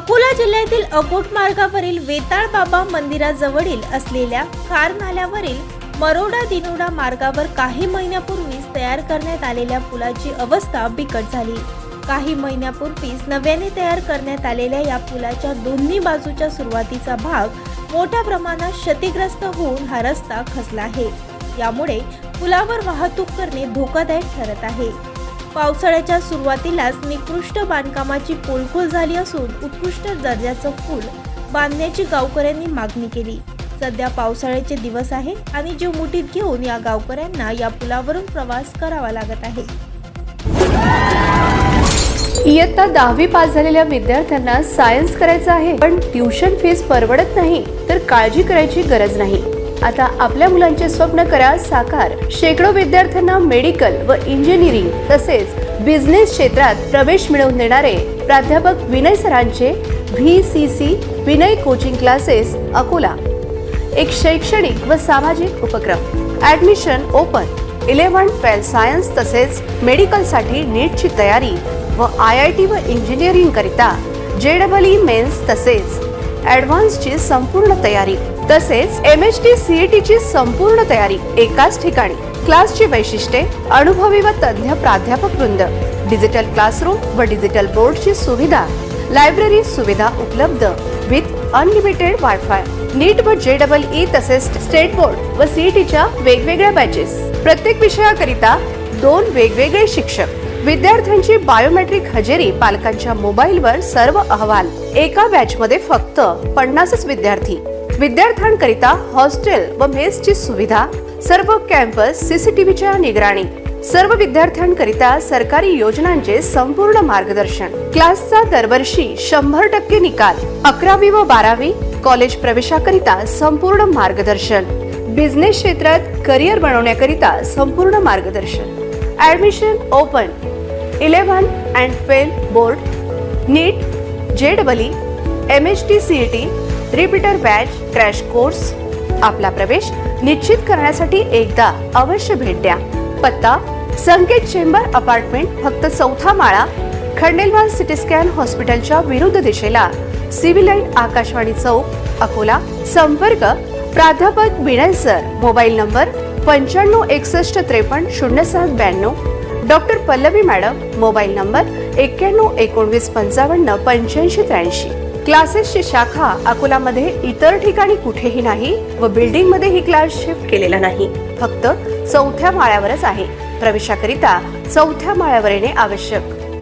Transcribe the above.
अकोला जिल्ह्यातील अकोट मार्गावरील वेताळ बाबा मंदिराजवळील असलेल्या खार नाल्यावरील मरोडा दिनोडा मार्गावर काही महिन्यापूर्वीच तयार करण्यात आलेल्या पुलाची अवस्था बिकट झाली. काही महिन्यापूर्वीच नव्याने तयार करण्यात आलेल्या या पुलाच्या दोन्ही बाजूच्या सुरुवातीचा भाग मोठ्या प्रमाणात क्षतिग्रस्त होऊन हा रस्ता खचला आहे. यामुळे पुलावर वाहतूक करणे धोकादायक ठरत आहे. पावसाळ्याच्या सुरुवातीलाच निकृष्ट बांधकामाची पोलखोल झाली असून उत्कृष्ट दर्जाचं पूल बांधण्याची गावकऱ्यांनी मागणी केली. सध्या पावसाळ्याचे दिवस आहे आणि जीव मुठीत घेऊन या गावकऱ्यांना या पुलावरून प्रवास करावा लागत आहे. इयत्ता दहावी पास झालेल्या विद्यार्थ्यांना सायन्स करायचं आहे पण ट्युशन फीस परवडत नाही तर काळजी करायची गरज नाही. आता आपल्या मुलांचे स्वप्न करा साकार. शेकडो विद्यार्थ्यांना मेडिकल व इंजिनिअरिंग तसेच बिझनेस क्षेत्रात प्रवेश मिळवून देणारे प्राध्यापक Vinay सरांचे V C C Vinay coaching classes Akola. एक शैक्षणिक व सामाजिक उपक्रम. Admission open. Eleven twelfth science तसेच मेडिकलसाठी नीटची तयारी व आय आय टी व इंजिनिअरिंग करिता जे डबल ई मेन्स तसेच ॲडव्हान्सची संपूर्ण तयारी. तसेच एम एच टी सीईटीची संपूर्ण तयारी एकाच ठिकाणी. क्लासची वैशिष्ट्ये अनुभवी व तज्ज्ञ प्राध्यापक वृंद. डिजिटल क्लासरूम व डिजिटल बोर्डची सुविधा. लायब्ररी सुविधा उपलब्ध विथ अनलिमिटेड वायफाय नीट व जे डबल ई तसेच स्टेट बोर्ड व सीईटीच्या वेगवेगळ्या बॅचेस प्रत्येक विषयाकरिता दोन वेगवेगळे शिक्षक. विद्यार्थ्यांची बायोमेट्रिक हजेरी पालकांच्या मोबाईलवर सर्व अहवाल. एका बॅच मध्ये फक्त पन्नासच विद्यार्थी. विद्यार्थ्यांकरिता हॉस्टेल व मेसची सुविधा सर्व कॅम्पस सीसीटीव्हीच्या निगराणी सर्व विद्यार्थ्यांकरिता सरकारी योजनांचे संपूर्ण मार्गदर्शन. क्लासचा दरवर्षी शंभर टक्के निकाल अकरावी व बारावी कॉलेज प्रवेशाकरिता संपूर्ण मार्गदर्शन. बिझनेस क्षेत्रात करिअर बनवण्याकरिता संपूर्ण मार्गदर्शन. Admission open eleven and twelve board NEET J double E M H T C E T repeater batch crash course आपला प्रवेश निश्चित करण्यासाठी एकदा अवश्य भेट द्या. पत्ता संकेत चेंबर अपार्टमेंट फक्त चौथा माळा खंडेलवाल सिटी स्कॅन हॉस्पिटलच्या विरुद्ध दिशेला. Civil line Akashvani Chowk Akola. संपर्क प्राध्यापक विनय सर. मोबाईल नंबर पंच्याण्णव एकसष्ट त्रेपन्न शून्य सात ब्याण्णव. Doctor Pallavi madam mobile number एक्क्याण्णव एकोणवीस पंचावन्न पंच्याऐंशी त्र्याऐंशी. क्लासेसची शाखा अकोलामध्ये इतर ठिकाणी कुठेही नाही व बिल्डिंगमध्ये ही क्लास शिफ्ट केलेला नाही. फक्त चौथ्या माळ्यावरच आहे. प्रवेशाकरिता चौथ्या माळ्यावर येणे आवश्यक.